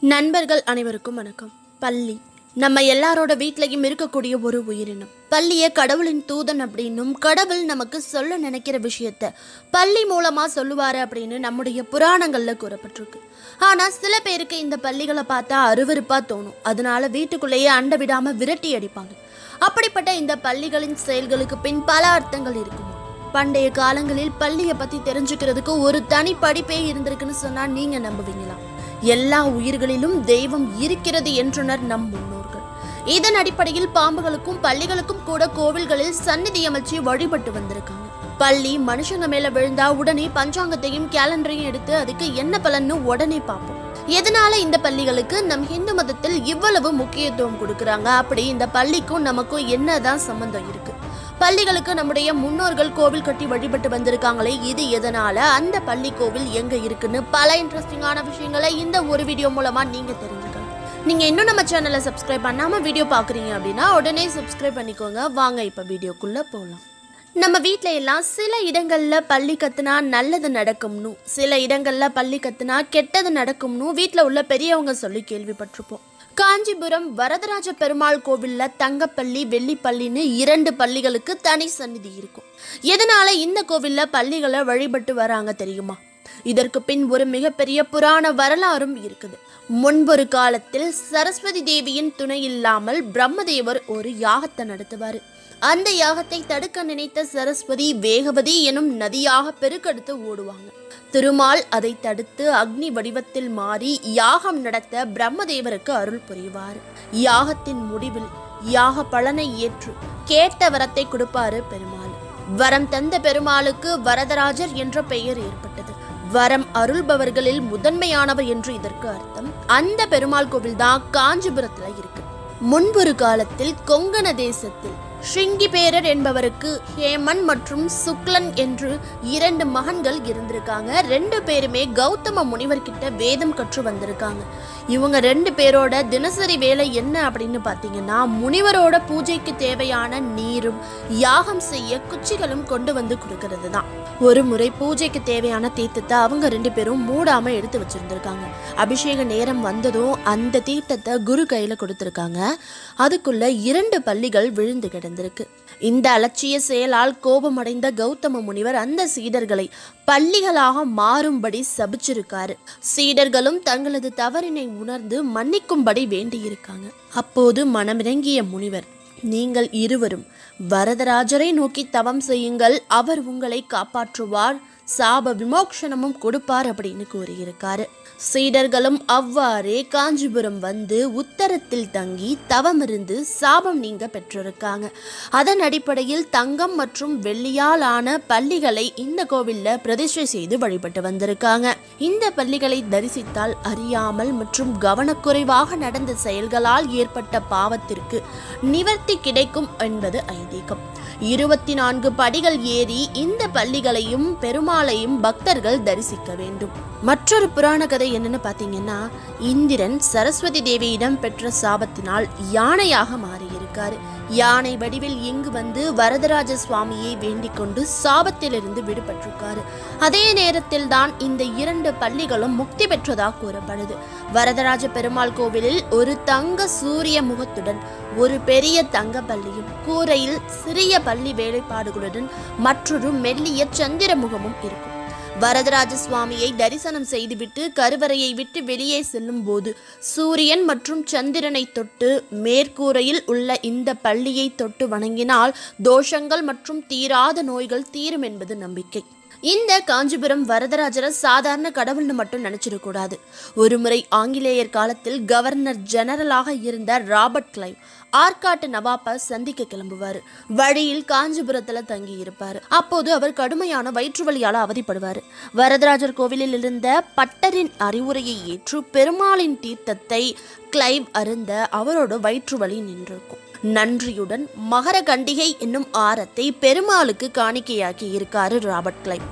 நண்பர்கள் அனைவருக்கும் வணக்கம். பள்ளி. நம்ம எல்லாரோட வீட்லையும் இருக்கக்கூடிய ஒரு உயிரினம். பள்ளியை கடவுளின் தூதன் அப்படின்னும் கடவுள் நமக்கு சொல்ல நினைக்கிற விஷயத்த பள்ளி மூலமா சொல்லுவாரு அப்படின்னு நம்முடைய புராணங்கள்ல கூறப்பட்டிருக்கு. ஆனா சில பேருக்கு இந்த பள்ளிகளை பார்த்தா அருவருப்பா தோணும். அதனால வீட்டுக்குள்ளேயே அண்ட விடாம விரட்டி அடிப்பாங்க. அப்படிப்பட்ட இந்த பள்ளிகளின் செயல்களுக்கு பின் பல அர்த்தங்கள் இருக்குமா? பண்டைய காலங்களில் பள்ளியை பத்தி தெரிஞ்சுக்கிறதுக்கு ஒரு தனி படிப்பே இருந்திருக்குன்னு சொன்னா நீங்க நம்புவீங்களா? எல்லா உயிர்களிலும் தெய்வம் இருக்கிறது என்றனர் நம் முன்னோர்கள். இதன் அடிப்படையில் பாம்புகளுக்கும் பள்ளிகளுக்கும் கூட கோவில்களில் சந்நிதி அமைச்சு வழிபட்டு வந்திருக்காங்க. பள்ளி மனுஷங்க மேல விழுந்தா உடனே பஞ்சாங்கத்தையும் கேலண்டரையும் எடுத்து அதுக்கு என்ன பலன்னு உடனே பார்ப்போம். எதனால இந்த பள்ளிகளுக்கு நம் இந்து மதத்தில் இவ்வளவு முக்கியத்துவம் கொடுக்கறாங்க? அப்படி இந்த பள்ளிக்கும் நமக்கும் என்னதான் சம்பந்தம் இருக்கு? பள்ளிகளுக்கு நம்முடைய முன்னோர்கள் கோவில் கட்டி வழிபட்டு வந்திருக்காங்களே இது எதனால? அந்த பள்ளி கோவில் எங்க இருக்குன்னு பல இன்ட்ரெஸ்டிங்கான விஷயங்களை இந்த ஒரு வீடியோ மூலமா நீங்க தெரிஞ்சுக்கலாம். நீங்க இன்னும் நம்ம சேனலை சப்ஸ்கிரைப் பண்ணாம வீடியோ பாக்குறீங்க அப்படின்னா உடனே சப்ஸ்கிரைப் பண்ணிக்கோங்க. வாங்க இப்ப வீடியோக்குள்ள போகலாம் நம்ம வீட்டில எல்லாம் சில இடங்கள்ல பள்ளி கத்துனா நல்லது நடக்கும்னு சில இடங்கள்ல பள்ளி கத்துனா கெட்டது நடக்கும்னு வீட்டில் உள்ள பெரியவங்க சொல்லி கேள்விப்பட்டிருப்போம். காஞ்சிபுரம் வரதராஜ பெருமாள் கோவில்ல தங்கப்பள்ளி வெள்ளிப்பள்ளின்னு இரண்டு பள்ளிகளுக்கு தனி சந்நிதி இருக்கும். எதனால இந்த கோவில்ல பள்ளிகளை வழிபட்டு வராங்க தெரியுமா? இதற்கு பின் ஒரு மிகப்பெரிய புராண வரலாறும் இருக்குது. முன்பொரு காலத்தில் சரஸ்வதி தேவியின் துணை இல்லாமல் பிரம்மதேவர் ஒரு யாகத்தை நடத்துவார். அந்த யாகத்தை தடுக்க நினைத்த சரஸ்வதி வேகவதி எனும் நதியாக பெருக்கெடுத்து ஓடுவாங்க. திருமால் அதை தடுத்து அக்னி வடிவத்தில் மாறி யாகம் நடத்த பிரம்மதேவருக்கு அருள் புரிவார். யாகத்தின் முடிவில் யாக பலனை ஏற்று கேட்ட வரத்தை கொடுப்பாரு பெருமாள். வரம் தந்த பெருமாளுக்கு வரதராஜர் என்ற பெயர் ஏற்பட்டது. வரம் அருள்பவர்களில் முதன்மையானவர் என்று இதற்கு அர்த்தம். அந்த பெருமாள் கோவில் தான் காஞ்சிபுரத்துல இருக்கு. முன்பொரு காலத்தில் கொங்கண தேசத்தில் ஸ்ருங்கிபேரர் என்பவருக்கு ஹேமன் மற்றும் சுக்லன் என்று இரண்டு மகன்கள் இருந்திருக்காங்க. ரெண்டு பேருமே கௌதம முனிவர்கிட்ட வேதம் கற்று வந்திருக்காங்க. இவங்க ரெண்டு பேரோட தினசரி வேலை என்ன அப்படின்னு பார்த்தீங்கன்னா முனிவரோட பூஜைக்கு தேவையான நீரும் யாகம் செய்ய குச்சிகளும் கொண்டு வந்து கொடுக்கறது தான் ஒரு முறை பூஜைக்கு தேவையான தீர்த்தத்தை அவங்க ரெண்டு பேரும் மூடாம எடுத்து வச்சிருந்திருக்காங்க. அபிஷேக நேரம் வந்ததும் அந்த தீர்த்தத்தை குரு கையில கொடுத்துருக்காங்க. அதுக்குள்ள இரண்டு பள்ளிகள் விழுந்து கிடந்திருக்கு. இந்த அலட்சிய செயலால் கோபமடைந்த கௌதம முனிவர் அந்த சீடர்களை பள்ளிகளாக மாறும்படி சபிச்சிருக்காரு. சீடர்களும் தங்களது தவறினை உணர்ந்து மன்னிக்கும்படி வேண்டியிருக்காங்க. அப்போது மனமிறங்கிய முனிவர் நீங்கள் இருவரும் வரதராஜரை நோக்கி தவம் செய்யுங்கள். அவர் உங்களை காப்பாற்றுவார். சாப விமோக்ஷனமும் கொடுப்பார் அப்படின்னு கூறியிருக்காரு. சீடர்களும் அவ்வாறே காஞ்சிபுரம் வந்து உத்தரத்தில் தங்கி தவமிருந்து சாபம் நீங்க பெற்றிருக்காங்க. அதன் அடிப்படையில் தங்கம் மற்றும் வெள்ளியால் ஆன பள்ளிகளை இந்த கோவில்ல பிரதிஷ்டை செய்து வழிபட்டு வந்திருக்காங்க. இந்த பள்ளிகளை தரிசித்தால் அறியாமல் மற்றும் கவனக்குறைவாக நடந்த செயல்களால் ஏற்பட்ட பாவத்திற்கு நிவர்த்தி கிடைக்கும் என்பது ஐதீகம். இருபத்தி நான்கு படிகள் ஏறி இந்த பள்ளிகளையும் பெருமாளையும் பக்தர்கள் தரிசிக்க வேண்டும். மற்றொரு புராண கதை என்னன்னு பார்த்தீங்கன்னா இந்திரன் சரஸ்வதி தேவியிடம் பெற்ற சாபத்தினால் யானையாக மாறி மாறியிருக்காரு யானை வடிவில் இங்கு வந்து வரதராஜ சுவாமியை வேண்டிக் கொண்டு சாபத்திலிருந்து விடுபட்டிருக்காரு. அதே நேரத்தில் தான் இந்த இரண்டு பள்ளிகளும் முக்தி பெற்றதாக கூறப்படுது. வரதராஜ பெருமாள் கோவிலில் ஒரு தங்க சூரிய முகத்துடன் ஒரு பெரிய தங்க பள்ளியும் கூரையில் சிறிய பள்ளி வேலைப்பாடுகளுடன் மற்றொரு மெல்லிய சந்திர முகமும் இருக்கும். வரதராஜ சுவாமியை தரிசனம் செய்துவிட்டு கருவறையை விட்டு வெளியே செல்லும் போது சூரியன் மற்றும் சந்திரனை தொட்டு மேற்கூரையில் உள்ள இந்த பள்ளியை தொட்டு வணங்கினால் தோஷங்கள் மற்றும் தீராத நோய்கள் தீரும் என்பது நம்பிக்கை. இந்த காஞ்சிபுரம் வரதராஜரை சாதாரண கடவுள்னு மட்டும் நினைச்சிடக்கூடாது. ஒருமுறை ஆங்கிலேயர் காலத்தில் கவர்னர் ஜெனரலாக இருந்த ராபர்ட் கிளைவ் ஆற்காட்டு நவாப்பை சந்திக்க கிளம்புவார். வழியில் காஞ்சிபுரத்துல தங்கி இருப்பார் அப்போது அவர் கடுமையான வயிற்று வலியால் அவதிப்படுவார். வரதராஜர் கோவிலில் இருந்த பட்டரின் அறிவுரையை ஏற்று பெருமாளின் தீர்த்தத்தை கிளைவ் அருந்த அவரோட வயிற்று வலி நின்றிருக்கும். நன்றியுடன் மகர கண்டிகை என்னும் ஆரத்தை பெருமாளுக்கு காணிக்கையாக்கி இருக்காரு ராபர்ட் கிளைவ்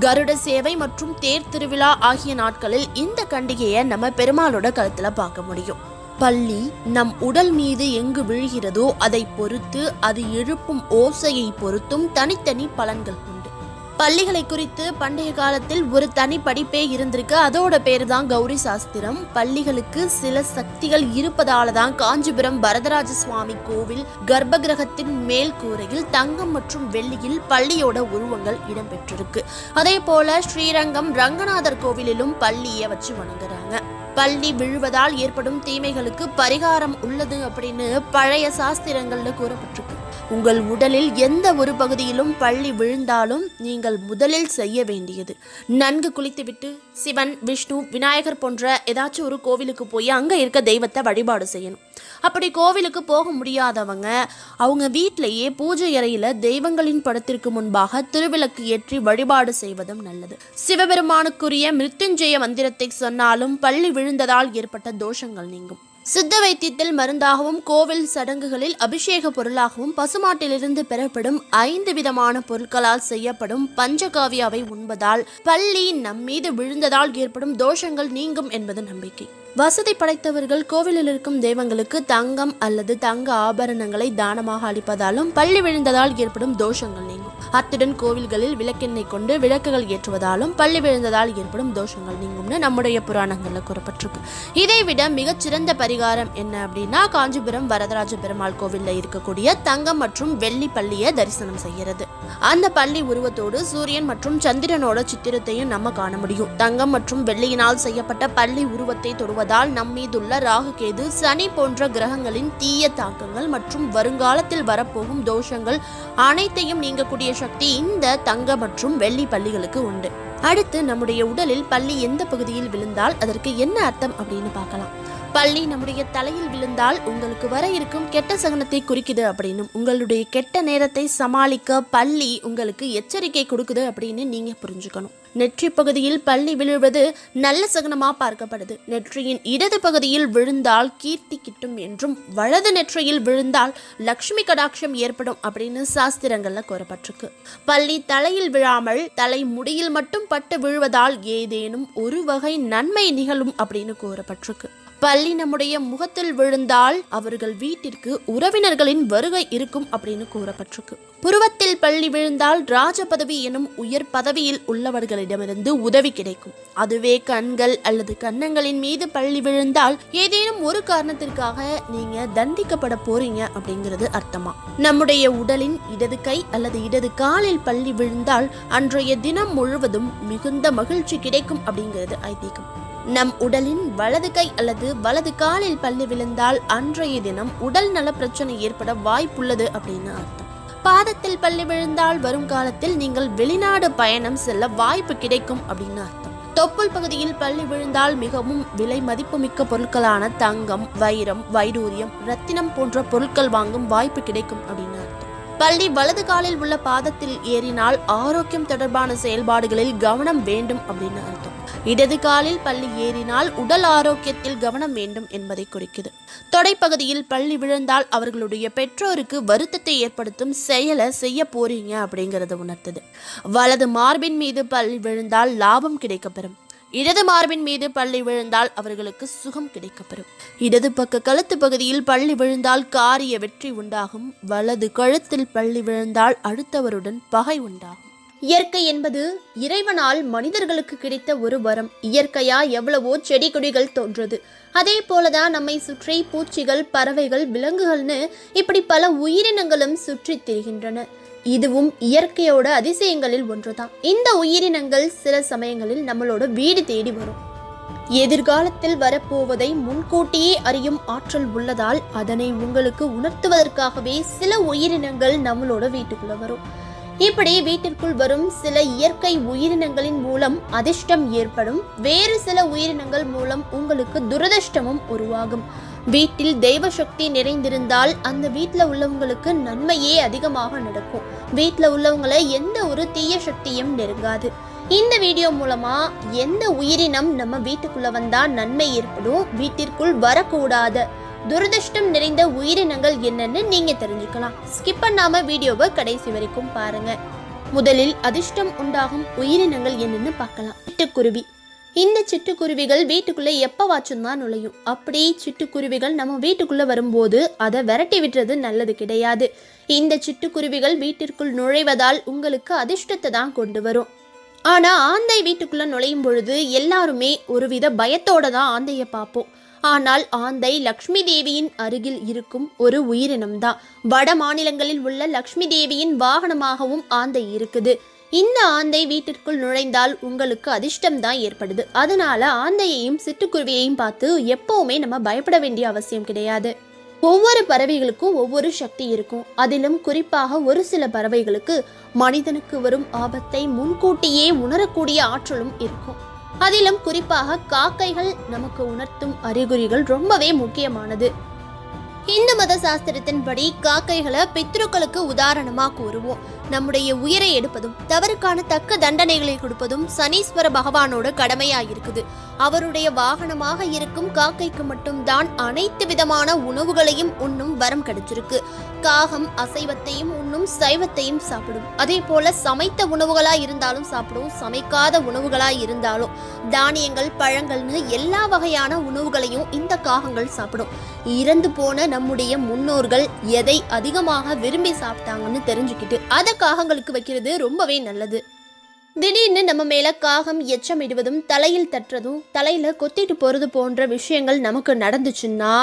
கருட சேவை மற்றும் தேர் திருவிழா ஆகிய நாட்களில் இந்த கண்டிகையை நம்ம பெருமாளோட கருத்துல பார்க்க முடியும். பள்ளி நம் உடல் மீது எங்கு விழுகிறதோ அதை பொறுத்து அது எழுப்பும் ஓசையை பொறுத்தும் தனித்தனி பலன்கள் உண்டு. பள்ளிகளை குறித்து பண்டைய காலத்தில் ஒரு தனி படிப்பே இருந்திருக்கு. அதோட பேர் தான் கௌரி சாஸ்திரம். பள்ளிகளுக்கு சில சக்திகள் இருப்பதால தான் காஞ்சிபுரம் வரதராஜ சுவாமி கோவில் கர்ப்ப கிரகத்தின் மேல் கூரையில் தங்கம் மற்றும் வெள்ளியில் பள்ளியோட உருவங்கள் இடம்பெற்றிருக்கு. அதே போல ஸ்ரீரங்கம் ரங்கநாதர் கோவிலிலும் பள்ளியை வச்சு வணங்குறாங்க. பள்ளி விழுவதால் ஏற்படும் தீமைகளுக்கு பரிகாரம் உள்ளது அப்படின்னு பழைய சாஸ்திரங்கள்ல கூறப்பட்டிருக்கு. உங்கள் உடலில் எந்த ஒரு பகுதியிலும் பள்ளி விழுந்தாலும் நீங்கள் முதலில் செய்ய வேண்டியது. நன்கு குளித்துவிட்டு சிவன் விஷ்ணு விநாயகர் போன்ற ஏதாச்சும் ஒரு கோவிலுக்கு போய் அங்கே இருக்க தெய்வத்தை வழிபாடு செய்யணும். அப்படி கோவிலுக்கு போக முடியாதவங்க அவங்க வீட்டிலேயே பூஜை அறையில் தெய்வங்களின் படத்திற்கு முன்பாக திருவிளக்கு ஏற்றி வழிபாடு செய்வதும் நல்லது. சிவபெருமானுக்குரிய மிருத்துஞ்சய மந்திரத்தை சொன்னாலும் பள்ளி விழுந்ததால் ஏற்பட்ட தோஷங்கள் நீங்கும். சித்த வைத்தியத்தில் மருந்தாகவும் கோவில் சடங்குகளில் அபிஷேக பொருளாகவும் பசுமாட்டிலிருந்து பெறப்படும் ஐந்து விதமான பொருட்களால் செய்யப்படும் பஞ்சகாவியாவை உண்பதால் பள்ளி நம்மீது விழுந்ததால் ஏற்படும் தோஷங்கள் நீங்கும் என்பது நம்பிக்கை. வசதி படைத்தவர்கள் கோவிலில் இருக்கும் தெய்வங்களுக்கு தங்கம் அல்லது தங்க ஆபரணங்களை தானமாக அளிப்பதாலும் பள்ளி விழுந்ததால் ஏற்படும் தோஷங்கள் நீங்கும். அத்துடன் கோவில்களில் விளக்கெண்ணெய் கொண்டு விளக்குகள் ஏற்றுவதாலும் பள்ளி விழுந்ததால் ஏற்படும் தோஷங்கள் நீங்கும்னு நம்முடைய புராணங்களில் கூறப்பட்டிருக்கு. இதை விட மிகச்சிறந்த பரிகாரம் என்ன அப்படின்னா காஞ்சிபுரம் வரதராஜ பெருமாள் கோவிலில் இருக்கக்கூடிய தங்கம் மற்றும் வெள்ளி பள்ளியை தரிசனம் செய்கிறது. அந்த பள்ளி உருவத்தோடு சூரியன் மற்றும் சந்திரனோட சித்திரத்தையும் நம்ம காண முடியும். தங்கம் மற்றும் வெள்ளியினால் செய்யப்பட்ட பள்ளி உருவத்தை தொடுவதால் நம்மீதுள்ள ராகு கேது சனி போன்ற கிரகங்களின் தீய தாக்கங்கள் மற்றும் வருங்காலத்தில் வரப்போகும் தோஷங்கள் அனைத்தையும் நீங்கக்கூடிய சக்தி இந்த தங்க மற்றும் வெள்ளி பள்ளிகளுக்கு உண்டு. அடுத்து நம்முடைய உடலில் பள்ளி எந்த பகுதியில் விழுந்தால் அதற்கு என்ன அர்த்தம் அப்படின்னு பார்க்கலாம். பள்ளி நம்முடைய தலையில் விழுந்தால் உங்களுக்கு வர இருக்கும் கெட்ட சகனத்தை குறிக்குது அப்படின்னும் உங்களுடைய கெட்ட நேரத்தை சமாளிக்க பள்ளி உங்களுக்கு எச்சரிக்கை கொடுக்குது அப்படின்னு நீங்க புரிஞ்சுக்கணும். நெற்றி பகுதியில் பள்ளி விழுவது நல்ல சகனமாக பார்க்கப்படுது. நெற்றியின் இடது பகுதியில் விழுந்தால் கீர்த்தி கிட்டும் என்றும் வலது நெற்றியில் விழுந்தால் லக்ஷ்மி கடாட்சம் ஏற்படும் அப்படின்னு சாஸ்திரங்களில் கூறப்பட்டிருக்கு. பள்ளி தலையில் விழாமல் தலை முடியில் மட்டும் பட்டு விழுவதால் ஏதேனும் ஒரு வகை நன்மை நிகழும் அப்படின்னு கூறப்பட்டிருக்கு. பள்ளி நம்முடைய முகத்தில் விழுந்தால் அவர்கள் வீட்டிற்கு உறவினர்களின் வருகை இருக்கும் அப்படின்னு கூறப்பட்டிருக்கு. புருவத்தில் பள்ளி விழுந்தால் ராஜ பதவி எனும் உயர் பதவியில் உள்ளவர்களிடமிருந்து உதவி கிடைக்கும். அதுவே கண்கள் அல்லது கன்னங்களின் மீது பள்ளி விழுந்தால் ஏதேனும் ஒரு காரணத்திற்காக நீங்க தண்டிக்கப்பட போறீங்க அப்படிங்கிறது அர்த்தமா? நம்முடைய உடலின் இடது கை அல்லது இடது காலில் பள்ளி விழுந்தால் அன்றைய தினம் முழுவதும் மிகுந்த மகிழ்ச்சி கிடைக்கும் அப்படிங்கிறது ஐதீகம். நம் உடலின் வலது கை அல்லது வலது காலில் பள்ளி விழுந்தால் அன்றைய தினம் உடல் நல பிரச்சனை ஏற்பட வாய்ப்புள்ளது அப்படின்னு அர்த்தம். பாதத்தில் பள்ளி விழுந்தால் வரும் காலத்தில் நீங்கள் வெளிநாடு பயணம் செல்ல வாய்ப்பு கிடைக்கும் அப்படின்னு அர்த்தம். தொப்புள் பகுதியில் பள்ளி விழுந்தால் மிகவும் விலை மதிப்புமிக்க பொருட்களான தங்கம் வைரம் வைடூரியம் ரத்தினம் போன்ற பொருட்கள் வாங்கும் வாய்ப்பு கிடைக்கும் அப்படின்னு அர்த்தம். பள்ளி வலது காலில் உள்ள பாதத்தில் ஏறினால் ஆரோக்கியம் தொடர்பான செயல்பாடுகளில் கவனம் வேண்டும் அப்படின்னு அர்த்தம். இடது காலில் பள்ளி ஏறினால் உடல் ஆரோக்கியத்தில் கவனம் வேண்டும் என்பதை குறிக்குது. தொடைப்பகுதியில் பள்ளி விழுந்தால் அவர்களுடைய பெற்றோருக்கு வருத்தத்தை ஏற்படுத்தும் செயலை செய்ய போறீங்க அப்படிங்கறத உணர்த்துது. வலது மார்பின் மீது பள்ளி விழுந்தால் லாபம் கிடைக்கப்பெறும். இடது மார்பின் மீது பள்ளி விழுந்தால் அவர்களுக்கு சுகம் கிடைக்கப்பெறும். இடது பக்க கழுத்து பகுதியில் பள்ளி விழுந்தால் காரிய வெற்றி உண்டாகும். வலது கழுத்தில் பள்ளி விழுந்தால் அடுத்தவருடன் பகை உண்டாகும். இயற்கை என்பது இறைவனால் மனிதர்களுக்கு கிடைத்த ஒரு வரம். இயற்கையா எவ்வளவோ செடி கொடிகள் தோன்றது. அதே போலதான் நம்மை சுற்றி பூச்சிகள் பறவைகள் விலங்குகள்னு இப்படி பல உயிரினங்களும் சுற்றி திரிகின்றன. இதுவும் இயற்கையோட அதிசயங்களில் ஒன்றுதான். இந்த உயிரினங்கள் சில சமயங்களில் நம்மளோட வீடு தேடி வரும். எதிர்காலத்தில் வரப்போவதை முன்கூட்டியே அறியும் ஆற்றல் உள்ளதால் அதனை உங்களுக்கு உணர்த்துவதற்காகவே சில உயிரினங்கள் நம்மளோட வீட்டுக்குள்ள வரும். இப்படி வீட்டிற்குள் வரும் சில இயற்கை உயிரினங்களின் மூலம் அதிர்ஷ்டம் ஏற்படும். வேறு சில உயிரினங்கள் மூலம் உங்களுக்கு துரதிர்ஷ்டமும் உருவாகும். வீட்டில் தெய்வ சக்தி நிறைந்திருந்தால் அந்த வீட்டில் உள்ளவங்களுக்கு நன்மையே அதிகமாக நடக்கும். வீட்டில் உள்ளவங்களை எந்த ஒரு தீய சக்தியும் நெருங்காது. இந்த வீடியோ மூலமா எந்த உயிரினம் நம்ம வீட்டுக்குள்ள வந்தா நன்மை ஏற்படும்? வீட்டிற்குள் வரக்கூடாத. துரதிர்ஷ்டம் நிறைந்த உயிரினங்கள் என்னன்னு நீங்க தெரிஞ்சுக்கலாம். ஸ்கிப் பண்ணாம வீடியோவை கடைசி வரைக்கும் பாருங்க. முதலில் அதிர்ஷ்டம் உண்டாகும் உயிரினங்கள் என்னன்னு பார்க்கலாம். சிட்டுக்குருவி. இந்த சிட்டுக்குருவிகள் வீட்டுக்குள்ள எப்போவாச்சும் தான் நுழையும். அப்படி சிட்டுக்குருவிகள் நம்ம வீட்டுக்குள்ள வரும்போது அதை விரட்டி விடுறது நல்லது கிடையாது. இந்த சிட்டுக்குருவிகள் வீட்டிற்குள் நுழைவதால் உங்களுக்கு அதிர்ஷ்டத்தை தான் கொண்டு வரும். ஆனா ஆந்தை வீட்டுக்குள்ள நுழையும் பொழுது எல்லாருமே ஒருவித பயத்தோடு தான் ஆந்தையை பார்ப்போம். ஆனால் ஆந்தை லக்ஷ்மி தேவியின் அருகில் இருக்கும் ஒரு உயிரினம் தான் வட மாநிலங்களில் உள்ள லக்ஷ்மி தேவியின் வாகனமாகவும் ஆந்தை இருக்குது. இந்த ஆந்தை வீட்டிற்குள் நுழைந்தால் உங்களுக்கு அதிர்ஷ்டம் தான் ஏற்படுது. அதனால ஆந்தையையும் சிட்டுக்குருவியையும் பார்த்து எப்பவுமே நம்ம பயப்பட வேண்டிய அவசியம் கிடையாது. ஒவ்வொரு பறவைகளுக்கும் ஒவ்வொரு சக்தி இருக்கும். அதிலும் குறிப்பாக ஒரு சில பறவைகளுக்கு மனிதனுக்கு வரும் ஆபத்தை முன்கூட்டியே உணரக்கூடிய ஆற்றலும் இருக்கும். அதிலும் குறிப்பாக காக்கைகள் நமக்கு உணர்த்தும் அறிகுறிகள் ரொம்பவே முக்கியமானது. இந்து மத சாஸ்திரத்தின்படி காக்கைகளை பித்ருக்களுக்கு உதாரணமா கூறுவோம். நம்முடைய உயிரை எடுப்பதும் தவறுக்கான தக்க தண்டனைகளை கொடுப்பதும் சனீஸ்வர பகவானோட கடமையா இருக்குது அவருடைய வாகனமாக இருக்கும் காக்கைக்கு மட்டும்தான் அனைத்து விதமான உணவுகளையும் உண்ணும் வரம் கிடைச்சிருக்கு. காகம் அசைவத்தையும் உண்ணும் சைவத்தையும் சாப்பிடும். அதே போல சமைத்த உணவுகளா இருந்தாலும் சாப்பிடும் சமைக்காத உணவுகளா இருந்தாலும் தானியங்கள் பழங்கள்னு எல்லா வகையான உணவுகளையும் இந்த காகங்கள் சாப்பிடும். இறந்து போன நம்முடைய முன்னோர்கள் எதை அதிகமாக விரும்பி சாப்பிட்டாங்கன்னு தெரிஞ்சுக்கிட்டு அதை காகங்களுக்கு வைக்கிறது ரொம்பவே நல்லது. திடீர்னு நம்ம மேல காகம் எச்சமிடுவதும் தலையில் தட்டுறதும் தலையில கொத்திட்டு போறது போன்ற விஷயங்கள் நமக்கு நடந்துச்சுன்னா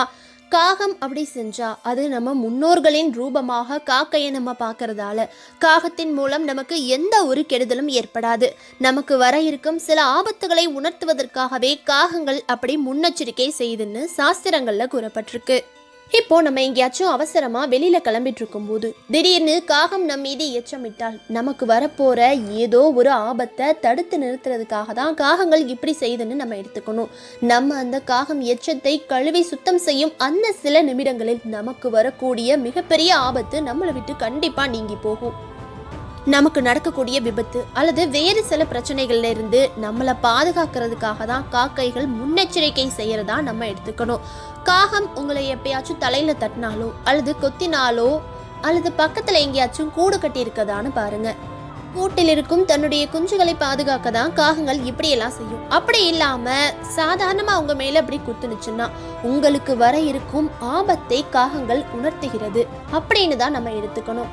காகம் அப்படி செஞ்சா அது நம்ம முன்னோர்களின் ரூபமாக காக்கையை நம்ம பார்க்கறதால காகத்தின் மூலம் நமக்கு எந்த ஒரு கெடுதலும் ஏற்படாது. நமக்கு வர இருக்கும் சில ஆபத்துகளை உணர்த்துவதற்காகவே காகங்கள் அப்படி முன்னெச்சரிக்கை செய்துன்னு சாஸ்திரங்களில் கூறப்பட்டிருக்கு. இப்போ நம்ம எங்கேயாச்சும் அவசரமா வெளியில கிளம்பிட்டு இருக்கும்போது திடீர்னு காகம் நம் மீது எச்சமிட்டால் நமக்கு வரப்போற ஏதோ ஒரு ஆபத்தை தடுத்து நிறுத்துறதுக்காக தான் காகங்கள் இப்படி செய்யுதுன்னு நம்ம எடுத்துக்கணும். நம்ம அந்த காகம் எச்சத்தை கழுவி சுத்தம் செய்யும் அந்த சில நிமிடங்களில் நமக்கு வரக்கூடிய மிகப்பெரிய ஆபத்து நம்மளை விட்டு கண்டிப்பா நீங்கி போகும். நமக்கு நடக்கக்கூடிய விபத்து அல்லது வேறு சில பிரச்சனைகள்ல இருந்து நம்மளை பாதுகாக்கிறதுக்காக தான் காக்கைகள் முன்னெச்சரிக்கை செய்யறதா நம்ம எடுத்துக்கணும். காகம் உங்களை எப்பயாச்சும் தலையில தட்டினாலோ அல்லது கொத்தினாலோ அல்லது பக்கத்துல எங்கேயாச்சும் கூடு கட்டி இருக்கதான்னு பாருங்க. கூட்டில் இருக்கும் தன்னுடைய குஞ்சுகளை பாதுகாக்க தான் காகங்கள் இப்படியெல்லாம் செய்யும். அப்படி இல்லாம சாதாரணமா அவங்க மேல அப்படி குத்துனுச்சுன்னா உங்களுக்கு வர இருக்கும் ஆபத்தை காகங்கள் உணர்த்துகிறது. அப்படின்னு தான் நம்ம எடுத்துக்கணும்.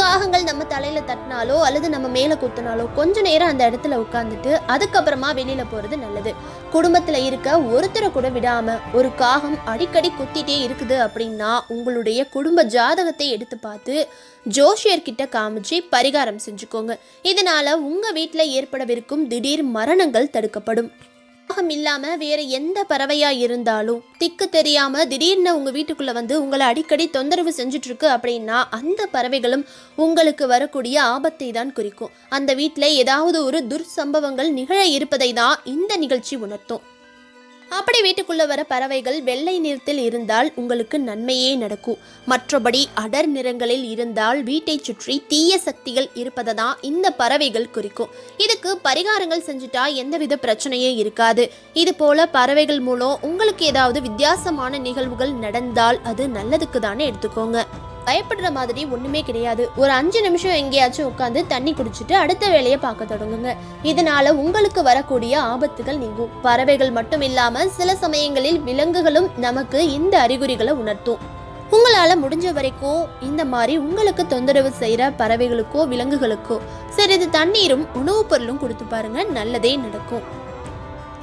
காகங்கள் நம்ம தலையில தட்டினாலோ அல்லது நம்ம மேல குத்தினாலோ கொஞ்ச நேரம் அந்த இடத்துல உட்காந்துட்டு அதுக்கப்புறமா வெளியில போறது நல்லது. குடும்பத்துல இருக்க ஒருத்தரை கூட விடாம ஒரு காகம் அடிக்கடி குத்திட்டே இருக்குது அப்படின்னா உங்களுடைய குடும்ப ஜாதகத்தை எடுத்து பார்த்து ஜோஷியர்கிட்ட காமிச்சு பரிகாரம் செஞ்சுக்கோங்க. இதனால உங்க வீட்டில் ஏற்படவிருக்கும் திடீர் மரணங்கள் தடுக்கப்படும். காகம் இல்லாம வேற எந்த பறவையா இருந்தாலும் திக்கு தெரியாம திடீர்னு உங்க வீட்டுக்குள்ள வந்து உங்களை அடிக்கடி தொந்தரவு செஞ்சுட்டு இருக்கு அப்படின்னா அந்த பறவைகளும் உங்களுக்கு வரக்கூடிய ஆபத்தை தான் குறிக்கும். அந்த வீட்டில் ஏதாவது ஒரு துர்சம்பவங்கள் நிகழ இருப்பதை தான் இந்த நிகழ்ச்சி உணர்த்தும். அப்படி வீட்டுக்குள்ளே வர பறவைகள் வெள்ளை நிறத்தில் இருந்தால் உங்களுக்கு நன்மையே நடக்கும். மற்றபடி அடர் நிறங்களில் இருந்தால் வீட்டை சுற்றி தீய சக்திகள் இருப்பதை தான் இந்த பறவைகள் குறிக்கும். இதுக்கு பரிகாரங்கள் செஞ்சுட்டா எந்தவித பிரச்சனையும் இருக்காது. இது போல பறவைகள் மூலம் உங்களுக்கு ஏதாவது வித்தியாசமான நிகழ்வுகள் நடந்தால் அது நல்லதுக்கு தானே எடுத்துக்கோங்க. பயப்படுற மாதிரி ஒண்ணுமே கிடையாது. ஒரு அஞ்சு நிமிஷம் எங்கேயாச்சும் உட்காந்து தண்ணி குடிச்சிட்டு அடுத்த வேலையை பார்க்க தொடங்குங்க. இதனால உங்களுக்கு வரக்கூடிய ஆபத்துகள் நீங்கும். பறவைகள் மட்டும் இல்லாம சில சமயங்களில் விலங்குகளும் நமக்கு இந்த அறிகுறிகளை உணர்த்தும். உங்களால முடிஞ்ச வரைக்கும் இந்த மாதிரி உங்களுக்கு தொந்தரவு செய்யற பறவைகளுக்கோ விலங்குகளுக்கோ சிறிது தண்ணீரும் உணவுப் பொருளும் கொடுத்து பாருங்க. நல்லதே நடக்கும்.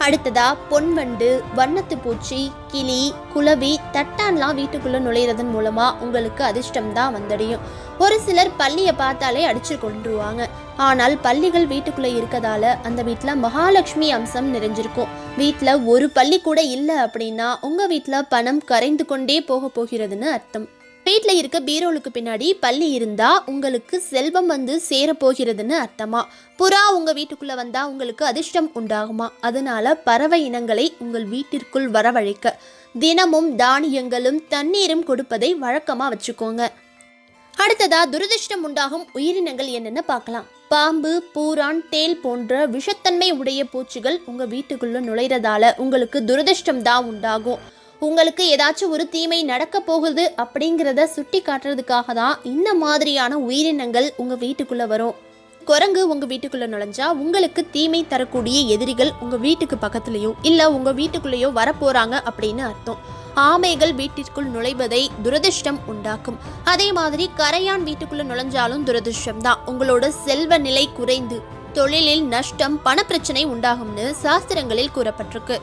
அடுத்ததா பொன்வண்டு வண்ணத்து பூச்சி கிளி குளவி தட்டான்லாம் வீட்டுக்குள்ள நுழையிறதன் மூலமா உங்களுக்கு அதிர்ஷ்டம் தான் வந்தடையும். ஒரு சிலர் பள்ளியை பார்த்தாலே அடிச்சு கொண்டுருவாங்க. ஆனால் பள்ளிகள் வீட்டுக்குள்ள இருக்கதால அந்த வீட்டில் மகாலட்சுமி அம்சம் நிறைஞ்சிருக்கும். வீட்டில் ஒரு பள்ளி கூட இல்லை அப்படின்னா உங்க வீட்டில் பணம் கரைந்து கொண்டே போக போகிறதுன்னு அர்த்தம். வீட்டில் இருக்க பீரோலுக்கு பின்னாடி பள்ளி இருந்தால் உங்களுக்கு செல்வம் வந்து சேரப்போகிறதுன்னு அர்த்தமா? புறா உங்கள் வீட்டுக்குள்ளே வந்தால் உங்களுக்கு அதிர்ஷ்டம் உண்டாகுமா? அதனால பறவை இனங்களை உங்கள் வீட்டிற்குள் வரவழைக்க. தினமும் தானியங்களும் தண்ணீரும் கொடுப்பதை வழக்கமாக வச்சுக்கோங்க. அடுத்ததா துரதிர்ஷ்டம் உண்டாகும் உயிரினங்கள் என்னென்னு பார்க்கலாம். பாம்பு பூரான் தேல் போன்ற விஷத்தன்மை உடைய பூச்சிகள் உங்கள் வீட்டுக்குள்ளே நுழைறதால உங்களுக்கு துரதிர்ஷ்டம் தான் உண்டாகும். உங்களுக்கு ஏதாச்சும் ஒரு தீமை நடக்க போகுது அப்படிங்கிறத சுட்டி காட்டுறதுக்காக தான் இந்த மாதிரியான உயிரினங்கள் உங்கள் வீட்டுக்குள்ளே வரும். குரங்கு உங்க வீட்டுக்குள்ள நுழைஞ்சா உங்களுக்கு தீமை தரக்கூடிய எதிரிகள் உங்க வீட்டுக்கு பக்கத்துலயோ இல்ல உங்க வீட்டுக்குள்ளேயோ வரப்போறாங்க அப்படின்னு அர்த்தம். ஆமைகள் வீட்டிற்குள் நுழைவதை துரதிருஷ்டம் உண்டாக்கும். அதே மாதிரி கரையான் வீட்டுக்குள்ள நுழைஞ்சாலும் துரதிருஷ்டம் தான். உங்களோட செல்வ நிலை குறைந்து தொழிலில் நஷ்டம் பணப்பிரச்சனை உண்டாகும்னு சாஸ்திரங்களில் கூறப்பட்டிருக்கு.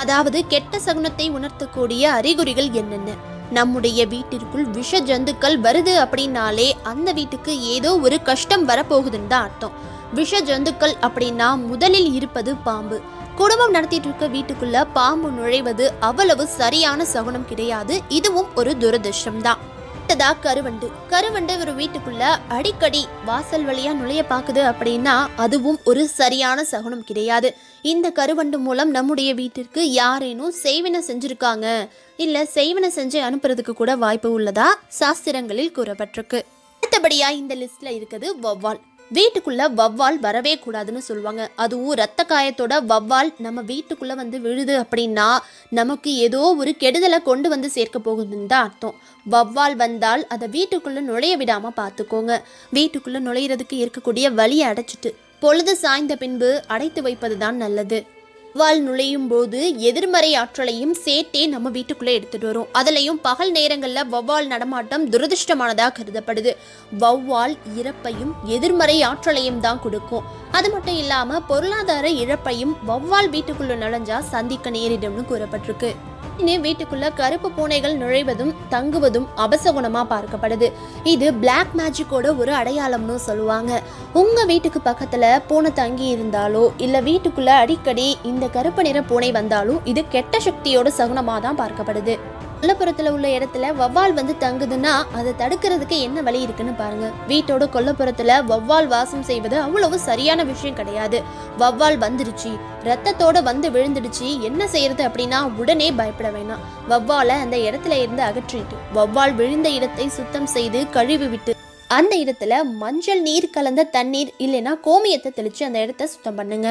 அதாவது கெட்ட சகுனத்தை உணர்த்தக்கூடிய அறிகுறிகள் என்னென்ன? நம்முடைய வீட்டிற்குள் விஷ ஜந்துக்கள் வருது அப்படின்னாலே அந்த வீட்டுக்கு ஏதோ ஒரு கஷ்டம் வரப்போகுதுன்னு தான் அர்த்தம். விஷ ஜந்துக்கள் அப்படின்னா முதலில் இருப்பது பாம்பு. குடும்பம் நடத்திட்டு இருக்க வீட்டுக்குள்ள பாம்பு நுழைவது அவ்வளவு சரியான சகுனம் கிடையாது. இதுவும் ஒரு துரதிருஷ்டம் தான் கேட்டதா கருவண்டு. கருவண்டு ஒரு வீட்டுக்குள்ள அடிக்கடி வாசல் வழியா நுழைய பாக்குது அப்படின்னா அதுவும் ஒரு சரியான சகுனம் கிடையாது. இந்த கருவண்டு மூலம் நம்முடைய வீட்டிற்கு யாரேனும் செய்வினை செஞ்சிருக்காங்க. இல்ல செய்வினை செஞ்சு அனுப்புறதுக்கு கூட வாய்ப்பு உள்ளதா? சாஸ்திரங்களில் கூறப்பட்டிருக்கு. அடுத்தபடியா இந்த லிஸ்ட்ல இருக்குது வௌவால். வீட்டுக்குள்ள வவ்வால் வரவே கூடாதுன்னு சொல்லுவாங்க. அதுவும் ரத்த காயத்தோட வவ்வால் நம்ம வீட்டுக்குள்ள வந்து விழுது அப்படின்னா நமக்கு ஏதோ ஒரு கெடுதலை கொண்டு வந்து சேர்க்க போகுதுன்னு தான் அர்த்தம். வவ்வால் வந்தால் அதை வீட்டுக்குள்ள நுழைய விடாம பார்த்துக்கோங்க. வீட்டுக்குள்ள நுழையிறதுக்கு இருக்கக்கூடிய வழியை அடைச்சிட்டு பொழுது சாய்ந்த பின்பு அடைத்து வைப்பது தான் நல்லது. வால் நுழையும் போது எதிர்மறை ஆற்றலையும் சேர்த்தே நம்ம வீட்டுக்குள்ளே எடுத்துட்டு வரும். அதுலேயும் பகல் நேரங்களில் வௌவால் நடமாட்டம் துரதிருஷ்டமானதாக கருதப்படுது. வௌவால் இறப்பையும் எதிர்மறை ஆற்றலையும் தான் கொடுக்கும். அது மட்டும் இல்லாமல் பொருளாதார இழப்பையும் வௌவால் வீட்டுக்குள்ளே நுழைஞ்சா சந்திக்க நேரிடும்னு கூறப்பட்டிருக்கு. இனி வீட்டுக்குள்ள கருப்பு பூனைகள் நுழைவதும் தங்குவதும் அபசகுணமா பார்க்கப்படுது. இது பிளாக் மேஜிக்கோட ஒரு அடையாளம்னு சொல்லுவாங்க. உங்க வீட்டுக்கு பக்கத்துல பூனை தங்கி இருந்தாலோ இல்ல வீட்டுக்குள்ள அடிக்கடி இந்த கருப்பு நிற பூனை வந்தாலும் இது கெட்ட சக்தியோட சகுனமா தான் பார்க்கப்படுது. கொல்லப்புறத்துல உள்ள இடத்துல வவ்வால் வந்து தங்குதுன்னா அதை தடுக்கிறதுக்கு என்ன வழி இருக்குன்னு பாருங்க. வீட்டோட கொல்லப்புறத்துல வவ்வால் வாசம் செய்வது அவ்வளவு சரியான விஷயம் கிடையாது. வவ்வால் வந்துருச்சு ரத்தத்தோட வந்து விழுந்துடுச்சு என்ன செய்யறது அப்படின்னா உடனே பயப்பட வேணாம். வவ்வாலை அந்த இடத்துல இருந்து அகற்றிட்டு வவ்வால் விழுந்த இடத்தை சுத்தம் செய்து கழுவி விட்டு அந்த இடத்துல மஞ்சள் நீர் கலந்த தண்ணீர் இல்லைன்னா கோமியத்தை தெளிச்சு அந்த இடத்த சுத்தம் பண்ணுங்க.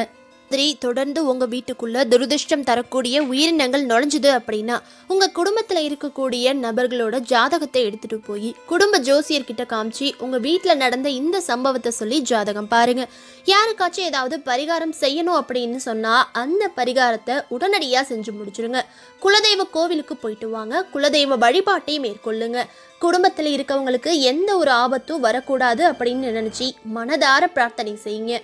ராத்திரி தொடர்ந்து உங்கள் வீட்டுக்குள்ள துரதிருஷ்டம் தரக்கூடிய உயிரினங்கள் நுழைஞ்சுது அப்படின்னா உங்கள் குடும்பத்தில் இருக்கக்கூடிய நபர்களோட ஜாதகத்தை எடுத்துகிட்டு போய் குடும்ப ஜோசியர்கிட்ட காமிச்சு உங்கள் வீட்டில் நடந்த இந்த சம்பவத்தை சொல்லி ஜாதகம் பாருங்கள் யாருக்காச்சும் ஏதாவது பரிகாரம் செய்யணும் அப்படின்னு சொன்னால் அந்த பரிகாரத்தை உடனடியாக செஞ்சு முடிச்சிருங்க. குலதெய்வ கோவிலுக்கு போயிட்டு வாங்க. குலதெய்வ வழிபாட்டை மேற்கொள்ளுங்க. குடும்பத்தில் இருக்கவங்களுக்கு எந்த ஒரு ஆபத்தும் வரக்கூடாது அப்படின்னு நினச்சி மனதார பிரார்த்தனை செய்யுங்க.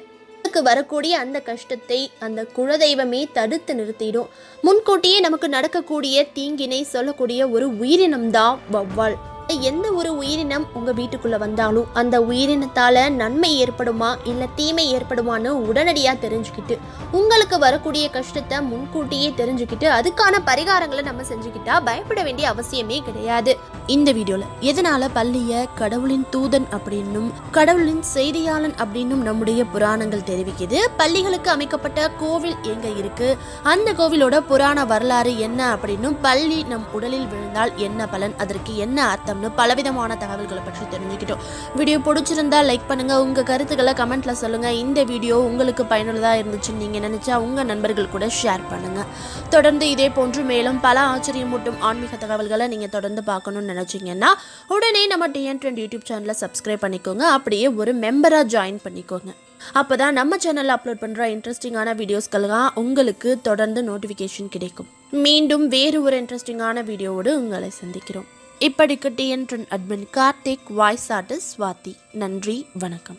நமக்கு வரக்கூடிய அந்த கஷ்டத்தை அந்த குலதெய்வமே தடுத்து நிறுத்திடும். முன்கூட்டியே நமக்கு நடக்கக்கூடிய தீங்கினை சொல்லக்கூடிய ஒரு உயிரினம்தான் வௌவால். எந்த ஒரு உயிரினம் உங்க வீட்டுக்குள்ள வந்தாலும் அந்த உயிரினத்தால நன்மை ஏற்படுமா இல்ல தீமை ஏற்படுமான்னு உடனடியா தெரிஞ்சுக்கிட்டு உங்களுக்கு வரக்கூடிய கஷ்டத்தை முன்கூட்டியே தெரிஞ்சுக்கிட்டு அதுக்கான பரிகாரங்களை நம்ம செஞ்சுக்கிட்டா பயப்பட வேண்டிய அவசியமே கிடையாது. இந்த வீடியோல எதனால பள்ளிய கடவுளின் தூதன் அப்படின்னும் கடவுளின் செய்தியாளன் அப்படின்னும் நம்முடைய புராணங்கள் தெரிவிக்குது. பள்ளிகளுக்கு அமைக்கப்பட்ட கோவில் எங்க இருக்கு? அந்த கோவிலோட புராண வரலாறு என்ன அப்படின்னும் பள்ளி நம் உடலில் விழுந்தால் என்ன பலன்? அதற்கு என்ன அர்த்தம்? அர்த்தம்னு பலவிதமான தகவல்களை பற்றி தெரிஞ்சுக்கிட்டோம். வீடியோ பிடிச்சிருந்தா லைக் பண்ணுங்க. உங்க கருத்துக்களை கமெண்ட்ல சொல்லுங்க. இந்த வீடியோ உங்களுக்கு பயனுள்ளதா இருந்துச்சுன்னு நீங்க நினைச்சா உங்க நண்பர்கள் கூட ஷேர் பண்ணுங்க. தொடர்ந்து இதே போன்று மேலும் பல ஆச்சரியமூட்டும் ஆன்மீக தகவல்களை நீங்க தொடர்ந்து பார்க்கணும்னு நினைச்சீங்கன்னா உடனே நம்ம டிஎன் ட்ரெண்ட் யூடியூப் சேனலை சப்ஸ்கிரைப் பண்ணிக்கோங்க. அப்படியே ஒரு மெம்பராக ஜாயின் பண்ணிக்கோங்க. அப்போ தான் நம்ம சேனலில் அப்லோட் பண்ணுற இன்ட்ரெஸ்டிங்கான வீடியோஸ்களுக்காக உங்களுக்கு தொடர்ந்து நோட்டிஃபிகேஷன் கிடைக்கும். மீண்டும் வேறு ஒரு இன்ட்ரெஸ்டிங்கான வீடியோவோடு உங்களை சந்திக்கிறோம். இப்படிக்கு TN trend admin Karthik voice artist Swathi. நன்றி வணக்கம்.